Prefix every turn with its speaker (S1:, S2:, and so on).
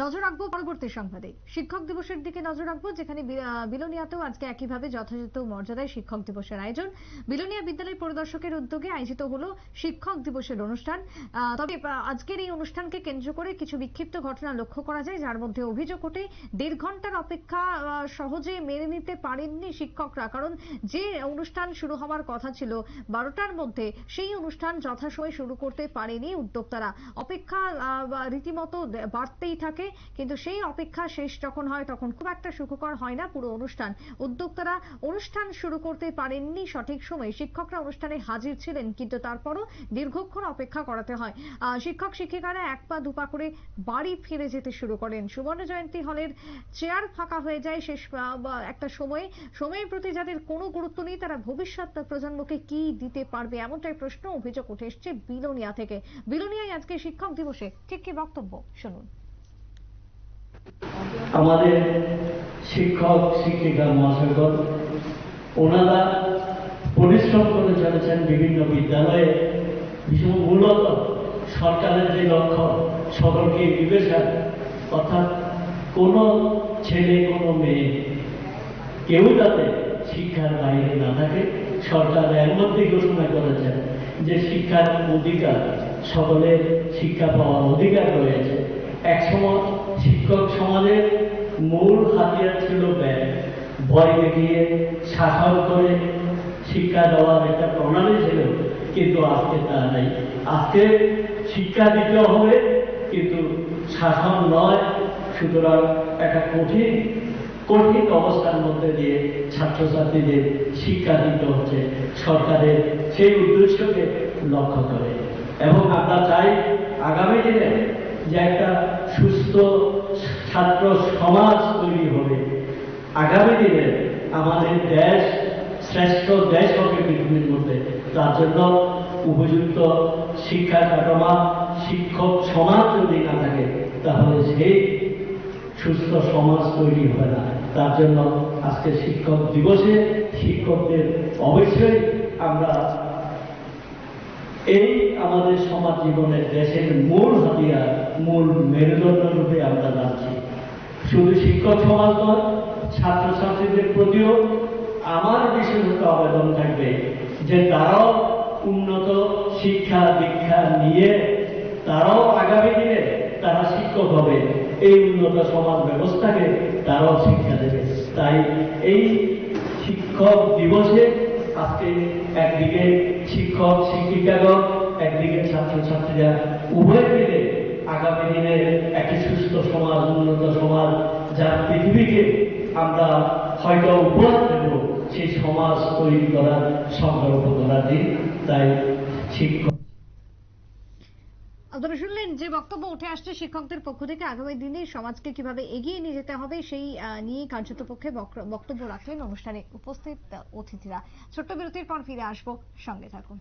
S1: নজর রাখব পরবর্তী সংবাদে। শিক্ষক দিবসের দিকে নজর রাখব, যেখানে বিলোনিয়াতেও আজকে একইভাবে যথাযথ মর্যাদায় শিক্ষক দিবসের আয়োজন। বিলোনিয়া বিদ্যালয় পরিদর্শকের উদ্যোগে আয়োজিত হলো শিক্ষক দিবসের অনুষ্ঠান। তবে আজকের এই অনুষ্ঠানকে কেন্দ্র করে কিছু বিক্ষিপ্ত ঘটনা লক্ষ্য করা যায়, যার মধ্যে অভিযোগ ওঠে, দেড় ঘণ্টার অপেক্ষা সহজে মেনে নিতে পারেননি শিক্ষকরা, কারণ যে অনুষ্ঠান শুরু হওয়ার কথা ছিল বারোটার মধ্যে, সেই অনুষ্ঠান যথাসময়ে শুরু করতে পারেনি উদ্যোক্তারা। অপেক্ষা রীতিমতো বাড়তেই থাকে কিন্তু সেই অপেক্ষা শেষ যখন হয়, তখন খুব একটা সুখকর হয় না। পুরো অনুষ্ঠান, উদ্যোক্তারা অনুষ্ঠান শুরু করতে পারেননি সঠিক সময়ে। শিক্ষকরা অনুষ্ঠানে হাজির ছিলেন, কিন্তু তারপরও দীর্ঘক্ষণ অপেক্ষা করাতে হয়। শিক্ষক শিক্ষিকারা এক পা দুপা করে বাড়ি ফিরে যেতে শুরু করেন। সুবর্ণ জয়ন্তী হলের চেয়ার ফাঁকা হয়ে যায় শেষ একটা সময়ে। সময়ের প্রতি যাদের কোনো গুরুত্ব নেই, তারা ভবিষ্যৎ প্রজন্মকে কি দিতে পারবে এমনটাই প্রশ্ন অভিযোগ উঠে এসছে বিলোনিয়া থেকে। বিলোনিয়ায় আজকে শিক্ষক দিবসে। ঠিক কি বক্তব্য? শুনুন।
S2: আমাদের শিক্ষক, শিক্ষিকা মহাশয়গণ ওনারা পরিশ্রম করে চলেছেন বিভিন্ন বিদ্যালয়ে। মূলত সরকারের যে লক্ষ্য, সকলকে বিবেচনা অর্থাৎ কোনো ছেলে, কোনো মেয়ে, কেউ যাতে শিক্ষার বাইরে না থাকে, সরকার এর মধ্যেই ঘোষণা করেছেন যে শিক্ষার অধিকার, সকলের শিক্ষা পাওয়ার অধিকার রয়েছে। একসময় শিক্ষক সমাজের মূল হাতিয়ার ছিল ব্যয় ভয় দেখিয়ে শাসন করে শিক্ষা দেওয়ার একটা প্রণালী ছিল, কিন্তু আজকে তা নেই। আজকে শিক্ষা দিতে হবে, কিন্তু শাসন নয়, সুতরাং একটা কঠিন কঠিন অবস্থার মধ্যে দিয়ে ছাত্রছাত্রীদের শিক্ষা দিতে হচ্ছে। সরকারের সেই উদ্দেশ্যকে লক্ষ্য করে। এবং আমরা চাই আগামী দিনে যে একটা সুস্থ ছাত্র সমাজ তৈরি হবে আগামী দিনে আমাদের দেশ, শ্রেষ্ঠ দেশ হবে পৃথিবীর মধ্যে। তার জন্য উপযুক্ত শিক্ষা কাঠামা, শিক্ষক সমাজ যদি না থাকে, তাহলে সেই সুস্থ সমাজ তৈরি হবে না। তার জন্য আজকে শিক্ষক দিবসে শিক্ষকদের অবশ্যই আমরা এই আমাদের সমাজ জীবনের দেশের মূল হাতিয়ার, মূল মেরুদণ্ড রূপে আমরা যাচ্ছি। শুধু শিক্ষক সমাজ নয় ছাত্রছাত্রীদের প্রতিও আমার বিশেষত আবেদন থাকবে যে তারাও উন্নত শিক্ষা দীক্ষা নিয়ে তারাও আগামী দিনে তারা শিক্ষক হবে। এই উন্নত সমাজ ব্যবস্থাকে তারাও শিক্ষা দেবে। তাই এই শিক্ষক দিবসে আজকে একদিকে শিক্ষক, শিক্ষিকাগণ, একদিকে ছাত্রছাত্রীরা উভয় মিলে আগামী দিনে একটি সুস্থ সমাজ, উন্নত সমাজ যা পৃথিবীকে আমরা হয়তো উপহার দেব সেই সমাজ তৈরি করার, সংকল্প করার দিন, তাই শিক্ষক
S1: শুনলেন যে বক্তব্য উঠে আসছে শিক্ষকদের পক্ষ থেকে, আগামী দিনে সমাজকে কীভাবে এগিয়ে নিয়ে যেতে হবে সেই নিয়ে কার্যত পক্ষে বক্তব্য রাখলেন অনুষ্ঠানে উপস্থিত অতিথিরা। ছোট্ট বিরতির পর ফিরে আসব, সঙ্গে থাকুন।